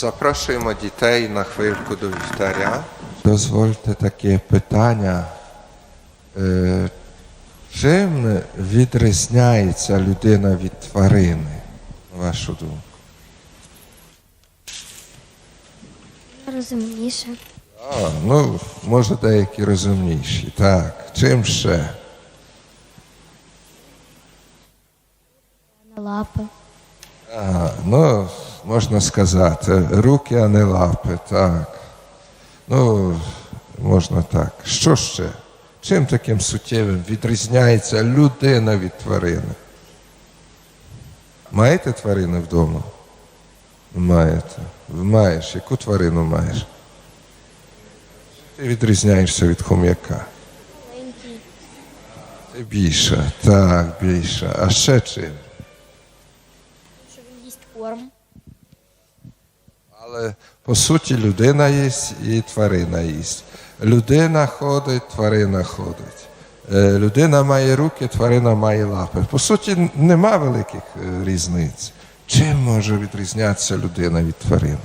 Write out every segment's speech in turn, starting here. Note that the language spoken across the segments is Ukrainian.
Запрошуємо дітей на хвильку до вівтаря. Дозвольте таке питання. Чим відрізняється людина від тварини, на вашу думку? Розумніше. А, ну, може, деякі розумніші. Так. Чим ще? На лапи. А, ну, можна сказати, руки, а не лапи, так. Ну, можна так. Що ще? Чим таким суттєвим відрізняється людина від тварини? Маєте тварини вдома? Маєте. Маєш. Яку тварину маєш? Ти відрізняєшся від хом'яка. Ти більша, так, більша. А ще чим? Що він їсть корм. Але по суті людина їсть і тварина їсть. Людина ходить, тварина ходить. Е, Людина має руки, тварина має лапи. По суті, нема великих е, різниць. Чим може відрізнятися людина від тварини?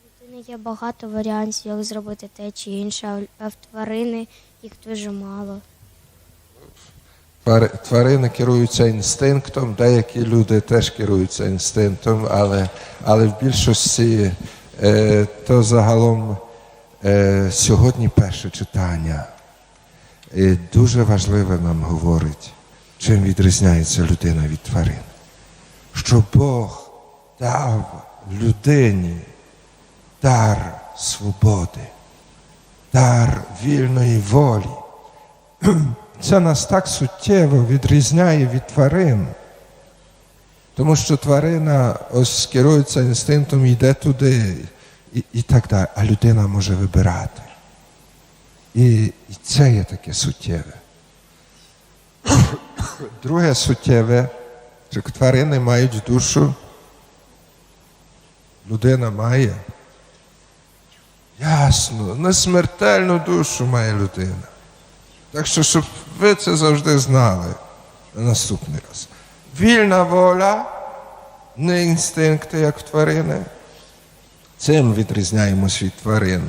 У людини є багато варіантів, як зробити те чи інше, а в тварини їх дуже мало. Твари- Тварини керуються інстинктом, деякі люди теж керуються інстинктом, але, але в більшості е, то загалом е, сьогодні перше читання е, дуже важливе нам говорить, чим відрізняється людина від тварин. Що Бог дав людині дар свободи, дар вільної волі. Це нас так суттєво відрізняє від тварин. Тому що тварина ось керується інстинктом, йде туди і, і так далі. А людина може вибирати. І, і це є таке суттєве. Друге суттєве, що тварини мають душу. Людина має. Ясно, несмертельну душу має людина. Так що, щоб ви це завжди знали на наступний раз. Вільна воля, не інстинкти, як в тварини. Цим відрізняємось від тварин.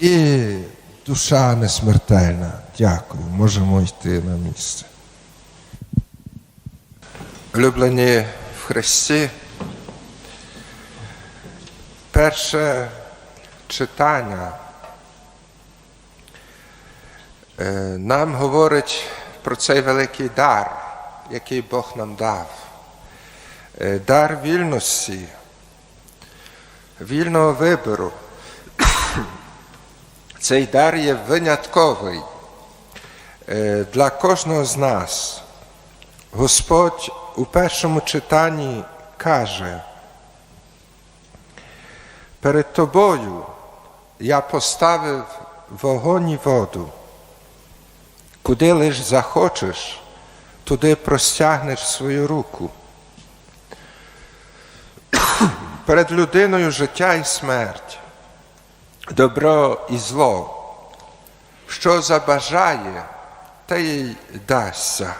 І душа несмертельна. Дякую. Можемо йти на місце. Улюблені в Христі. Перше читання нам говорить про цей великий дар, який Бог нам дав. Е, Дар вільності, вільного вибору. Цей дар є винятковий е, для кожного з нас. Господь у першому читанні каже, перед тобою я поставив вогонь і воду. Куди лиш захочеш, туди простягнеш свою руку. Перед людиною життя і смерть, добро і зло. Що забажає, те їй дасться.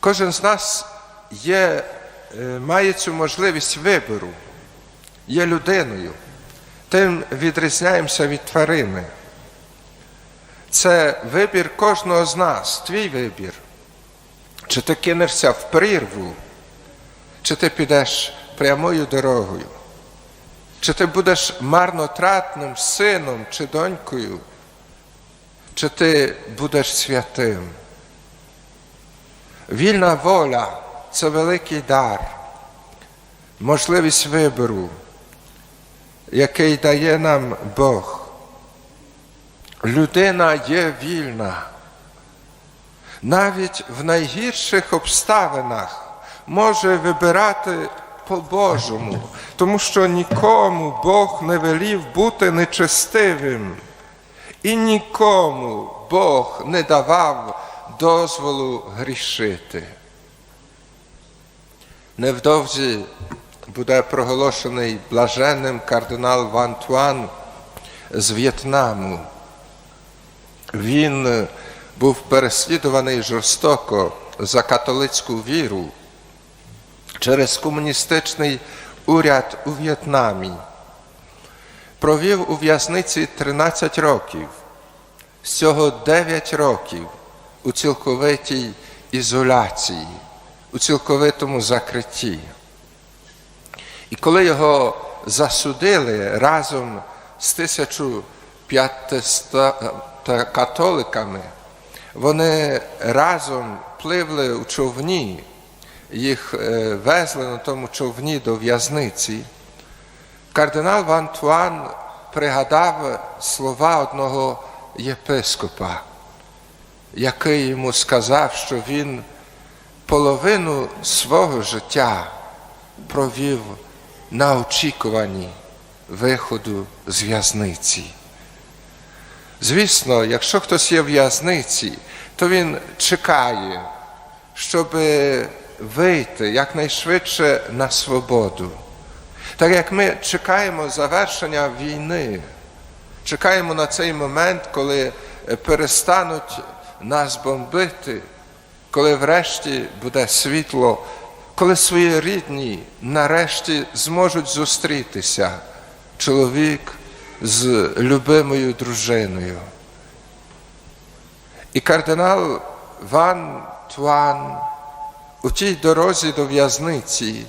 Кожен з нас є, е, має цю можливість вибору, є людиною. Тим відрізняємося від тварини. Це вибір кожного з нас, твій вибір. Чи ти кинешся в прірву, чи ти підеш прямою дорогою, чи ти будеш марнотратним сином чи донькою, чи ти будеш святим. Вільна воля це великий дар, можливість вибору, який дає нам Бог. Людина є вільна. Навіть в найгірших обставинах може вибирати по-божому, тому що нікому Бог не велів бути нечестивим. І нікому Бог не давав дозволу грішити. Невдовзі буде проголошений блаженним кардинал Ван Туан з В'єтнаму. Він е, був переслідуваний жорстоко за католицьку віру, через комуністичний уряд у В'єтнамі. Провів у в'язниці 13 років, з цього 9 років у цілковитій ізоляції, у цілковитому закритті. І коли його засудили разом з 1500 католиками, вони разом пливли у човні, їх е, везли на тому човні до в'язниці. Кардинал Ван Туан пригадав слова одного єпископа, який йому сказав, що він половину свого життя провів на очікуванні виходу з в'язниці. Звісно, якщо хтось є в в'язниці, то він чекає, щоб вийти якнайшвидше на свободу. Так як ми чекаємо завершення війни, чекаємо на цей момент, коли перестануть нас бомбити, коли врешті буде світло, коли свої рідні нарешті зможуть зустрітися, чоловік з любимою дружиною. І кардинал Ван Туан у тій дорозі до в'язниці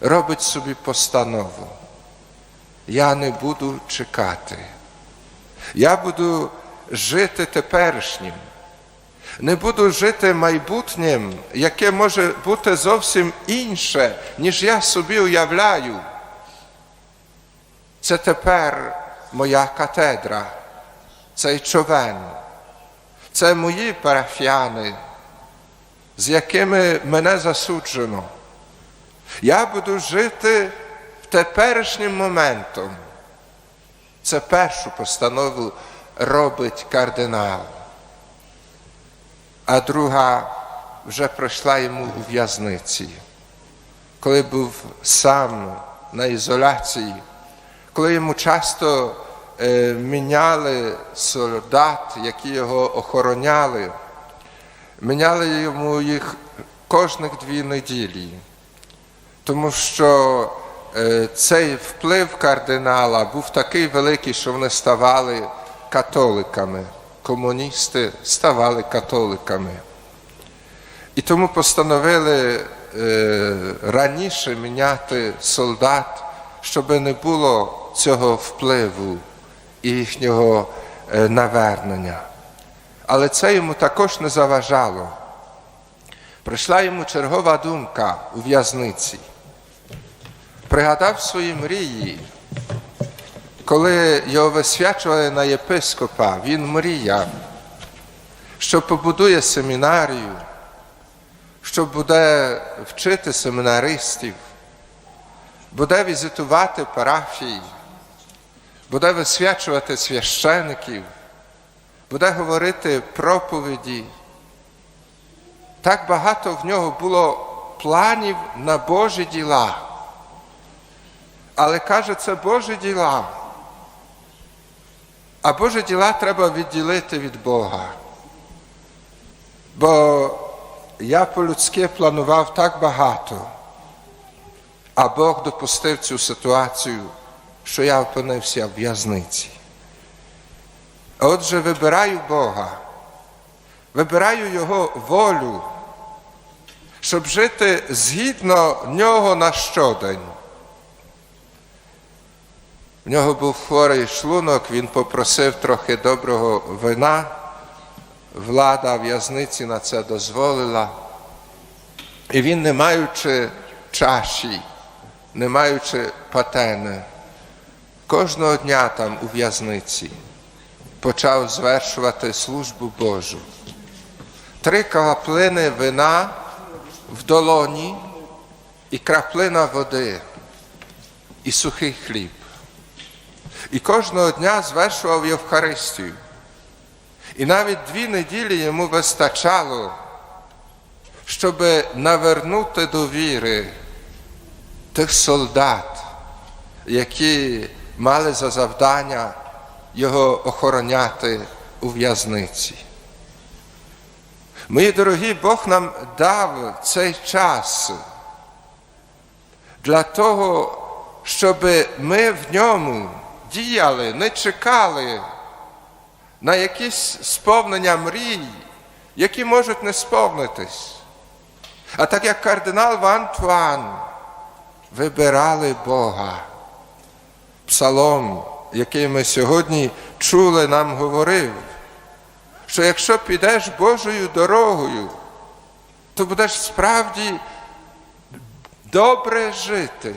робить собі постанову. Я не буду чекати. Я буду жити теперішнім. Не буду жити майбутнім, яке може бути зовсім інше, ніж я собі уявляю. Це тепер катедра, цей човен, це мої парафіяни, з якими мене засуджено. Я буду жити теперішнім моментом. Це першу постанову робить кардинал. А друга вже пройшла йому у в'язниці, коли був сам на ізоляції, коли йому часто е, міняли солдат, які його охороняли, міняли йому їх кожних дві неділі тому що е, цей вплив кардинала був такий великий, що вони ставали католиками. Комуністи ставали католиками. І тому постановили е, раніше міняти солдат, щоб не було цього впливу і їхнього е, навернення. Але це йому також не заважало. Прийшла йому чергова думка у в'язниці. Пригадав свої мрії, коли його висвячували на єпископа, він мріяв, що побудує семінарію, що буде вчити семінаристів, буде візитувати парафії, буде висвячувати священиків, буде говорити проповіді. Так багато в нього було планів на Божі діла. Але каже, це Божі діла. А Божі діла треба відділити від Бога. Бо я по-людськи планував так багато, а Бог допустив цю ситуацію, що я опинився в в'язниці. Отже, вибираю Бога, вибираю Його волю, щоб жити згідно нього на щодень. В нього був хворий шлунок, він попросив трохи доброго вина. Влада в'язниці на це дозволила. І він, не маючи чаші, не маючи патени, кожного дня там у в'язниці почав звершувати службу Божу. Три краплини вина в долоні і краплина води, і сухий хліб. І кожного дня звершував Євхаристію. І навіть дві неділі йому вистачало, щоб навернути до віри тих солдат, які мали за завдання його охороняти у в'язниці. Мої дорогі, Бог нам дав цей час, для того, щоб ми в ньому діяли, не чекали на якісь сповнення мрій, які можуть не сповнитись. А так як кардинал Ван Туан вибирали Бога. Псалом, який ми сьогодні чули, нам говорив, що якщо підеш Божою дорогою, то будеш справді добре жити.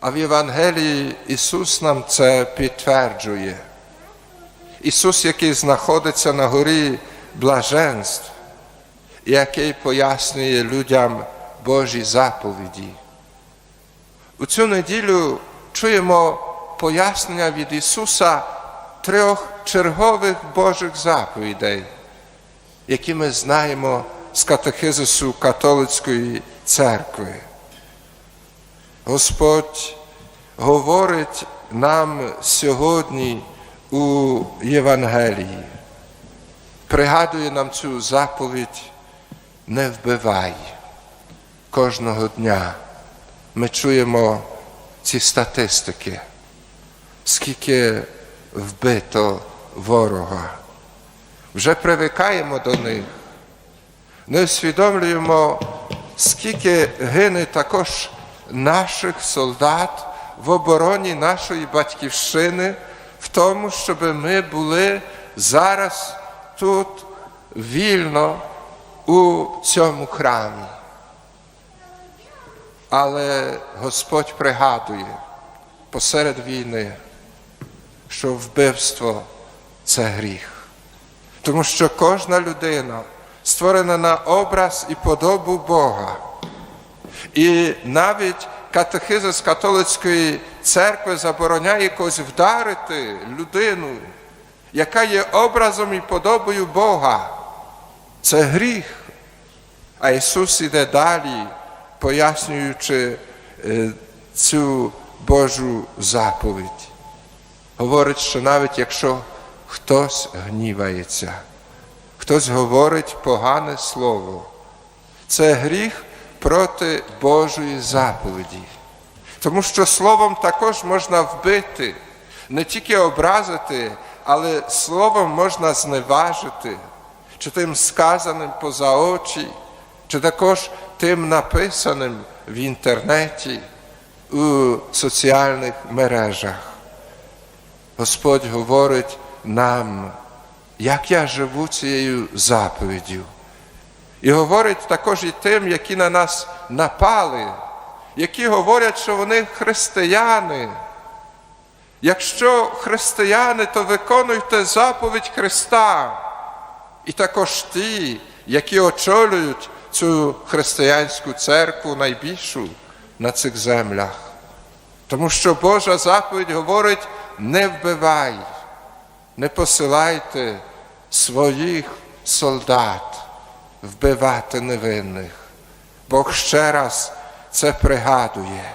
А в Євангелії Ісус нам це підтверджує. Ісус, який знаходиться на горі блаженств, який пояснює людям Божі заповіді. У цю неділю чуємо пояснення від Ісуса трьох чергових Божих заповідей, які ми знаємо з катехизису католицької церкви. Господь говорить нам сьогодні у Євангелії, пригадує нам цю заповідь не вбивай кожного дня. Ми чуємо ці статистики, скільки вбито ворога. Вже привикаємо до них, не усвідомлюємо, скільки гине також наших солдат в обороні нашої батьківщини, в тому, щоб ми були зараз тут вільно у цьому храмі. Але Господь пригадує посеред війни, що вбивство це гріх. Тому що кожна людина створена на образ і подобу Бога. І навіть катехизис католицької церкви забороняє якось вдарити людину, яка є образом і подобою Бога. Це гріх. А Ісус іде далі, пояснюючи е, цю Божу заповідь. Говорить, що навіть якщо хтось гнівається, хтось говорить погане слово, це гріх проти Божої заповіді. Тому що словом також можна вбити, не тільки образити, але словом можна зневажити, чи тим сказаним поза очі, чи також тим написаним в інтернеті, у соціальних мережах. Господь говорить нам, як я живу цією заповіддю. І говорить також і тим, які на нас напали, які говорять, що вони християни. Якщо християни, то виконуйте заповідь Христа. І також ті, які очолюють цю християнську церкву найбільшу на цих землях. Тому що Божа заповідь говорить: не вбивай, не посилайте своїх солдат вбивати невинних. Бог ще раз це пригадує.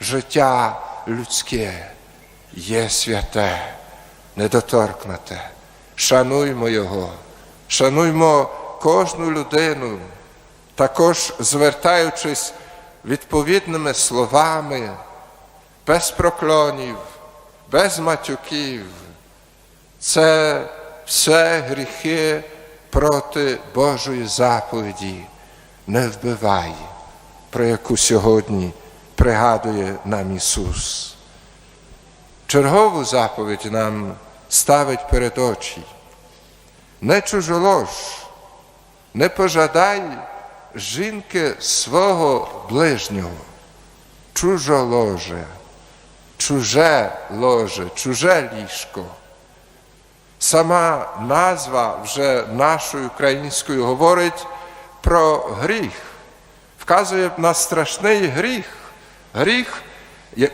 Життя людське є святе, недоторкнуте. Шануймо Його, шануймо кожну людину, також звертаючись відповідними словами, без проклонів, без матюків. Це все гріхи проти Божої заповіді. Не вбивай, про яку сьогодні пригадує нам Ісус. Чергову заповідь нам ставить перед очі. Не чужолож, не пожадай жінки свого ближнього, чужоложе, чуже ложе, чуже ліжко. Сама назва вже нашою українською говорить про гріх, вказує на страшний гріх. Гріх,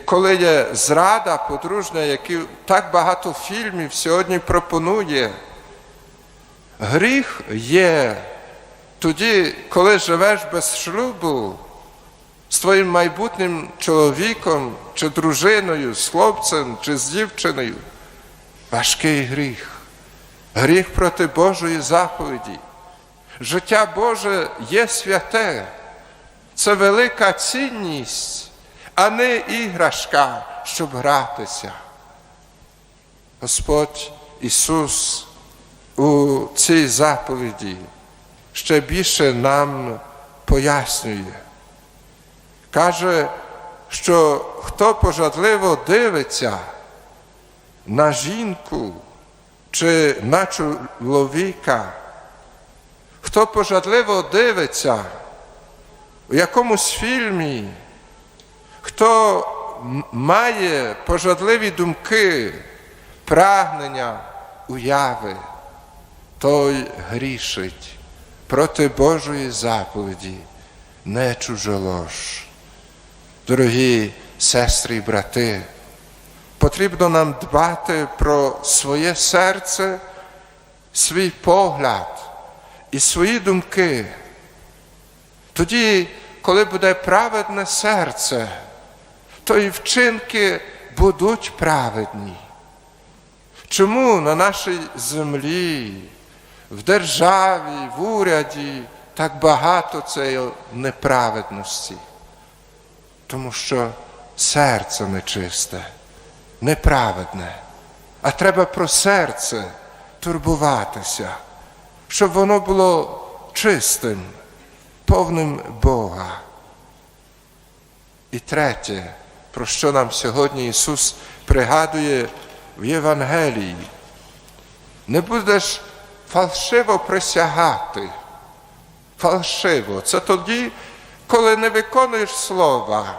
коли є зрада подружня, яку так багато фільмів сьогодні пропонує. Гріх є тоді, коли живеш без шлюбу з твоїм майбутнім чоловіком чи дружиною, з хлопцем чи з дівчиною. Важкий гріх. Гріх проти Божої заповіді. Життя Боже є святе. Це велика цінність, а не іграшка, щоб гратися. Господь Ісус у цій заповіді ще більше нам пояснює. Каже, що хто пожадливо дивиться на жінку чи на чоловіка, хто пожадливо дивиться у якомусь фільмі, хто має пожадливі думки, прагнення, уяви, той грішить проти Божої заповіді, не чужолож. Дорогі сестри і брати, потрібно нам дбати про своє серце, свій погляд і свої думки. Тоді, коли буде праведне серце, то і вчинки будуть праведні. Чому на нашій землі, в державі, в уряді так багато цієї неправедності? Тому що серце нечисте, неправедне, а треба про серце турбуватися, щоб воно було чистим, повним Бога. І третє, про що нам сьогодні Ісус пригадує в Євангелії. Не будеш фальшиво присягати. Фальшиво. Це тоді, коли не виконуєш слова,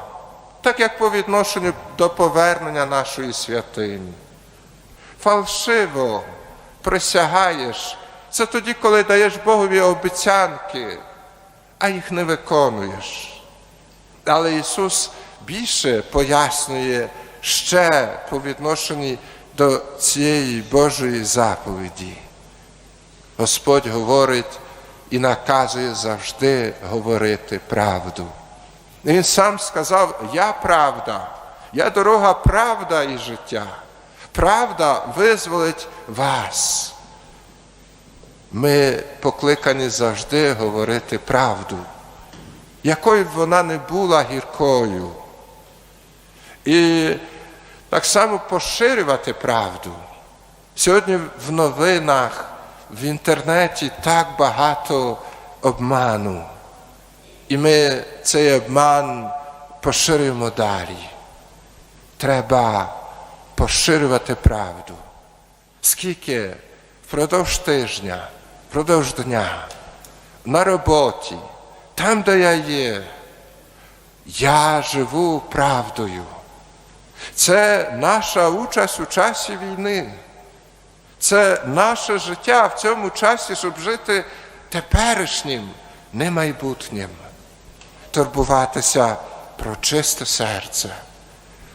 так як по відношенню до повернення нашої святині. Фальшиво присягаєш. Це тоді, коли даєш Богові обіцянки, а їх не виконуєш. Але Ісус більше пояснює ще по відношенні до цієї Божої заповіді. Господь говорить і наказує завжди говорити правду. І Він сам сказав: Я правда, я дорога, правда і життя. Правда визволить вас. Ми покликані завжди говорити правду, якою б вона не була гіркою. І так само поширювати правду. Сьогодні в новинах, в інтернеті так багато обману. І ми цей обман поширюємо далі. Треба поширювати правду. Скільки впродовж тижня, впродовж дня, на роботі, там, де я є, я живу правдою. Це наша участь у часі війни. Це наше життя в цьому часі, щоб жити теперішнім, не майбутнім. Турбуватися про чисте серце,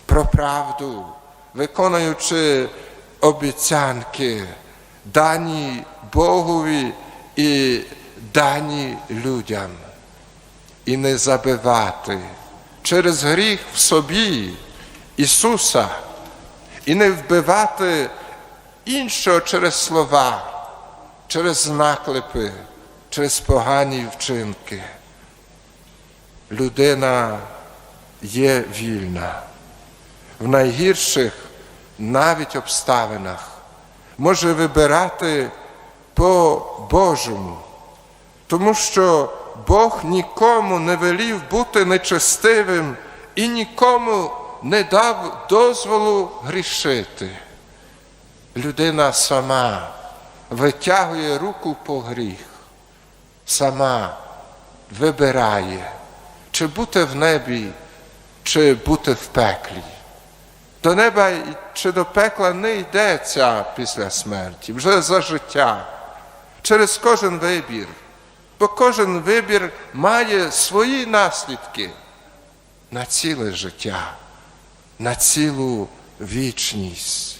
про правду, виконуючи обіцянки, дані Богові і дані людям. І не забивати через гріх в собі Ісуса, і не вбивати іншого через слова, через наклепи, через погані вчинки. Людина є вільна. В найгірших навіть обставинах може вибирати по Божому, тому що Бог нікому не велів бути нечестивим і нікому не дав дозволу грішити. Людина сама витягує руку по гріх, сама вибирає, чи бути в небі, чи бути в пеклі. До неба чи до пекла не йдеться після смерті, вже за життя, через кожен вибір. Бо кожен вибір має свої наслідки на ціле життя, на цілу вічність.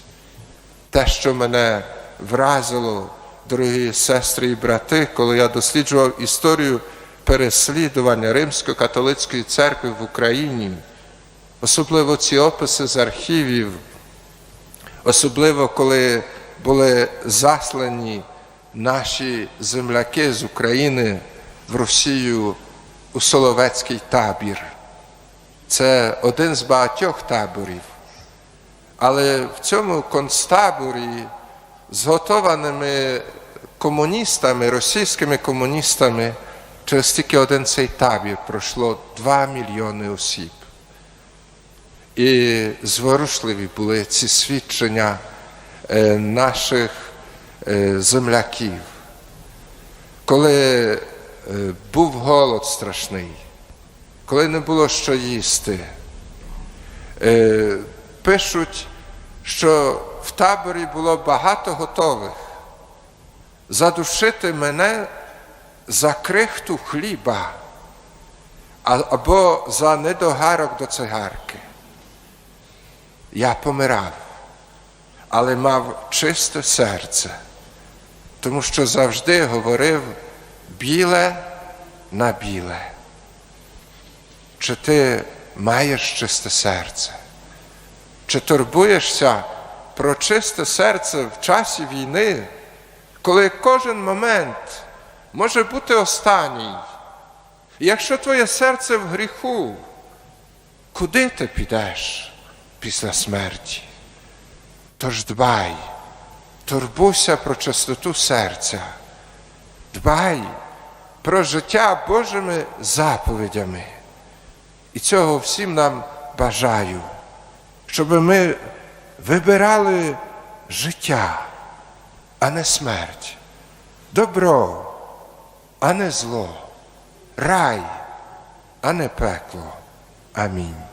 Те, що мене вразило, дорогі сестри і брати, коли я досліджував історію переслідування Римсько-католицької церкви в Україні, особливо ці описи з архівів, особливо коли були заслані наші земляки з України в Росію у Соловецький табір. Це один з багатьох таборів. Але в цьому концтаборі зготованими комуністами, російськими комуністами, через тільки один цей табір пройшло 2 мільйони осіб. І зворушливі були ці свідчення е, наших е, земляків. Коли е, був голод страшний, коли не було що їсти, пишуть, що в таборі було багато готових задушити мене за крихту хліба або за недогарок до цигарки. Я помирав, але мав чисте серце, тому що завжди говорив біле на біле. Чи ти маєш чисте серце? Чи турбуєшся про чисте серце в часі війни, коли кожен момент може бути останній? І якщо твоє серце в гріху, куди ти підеш після смерті? Тож дбай, турбуйся про чистоту серця, дбай про життя Божими заповідями. І цього всім нам бажаю, щоб ми вибирали життя, а не смерть, добро, а не зло, рай, а не пекло. Амінь.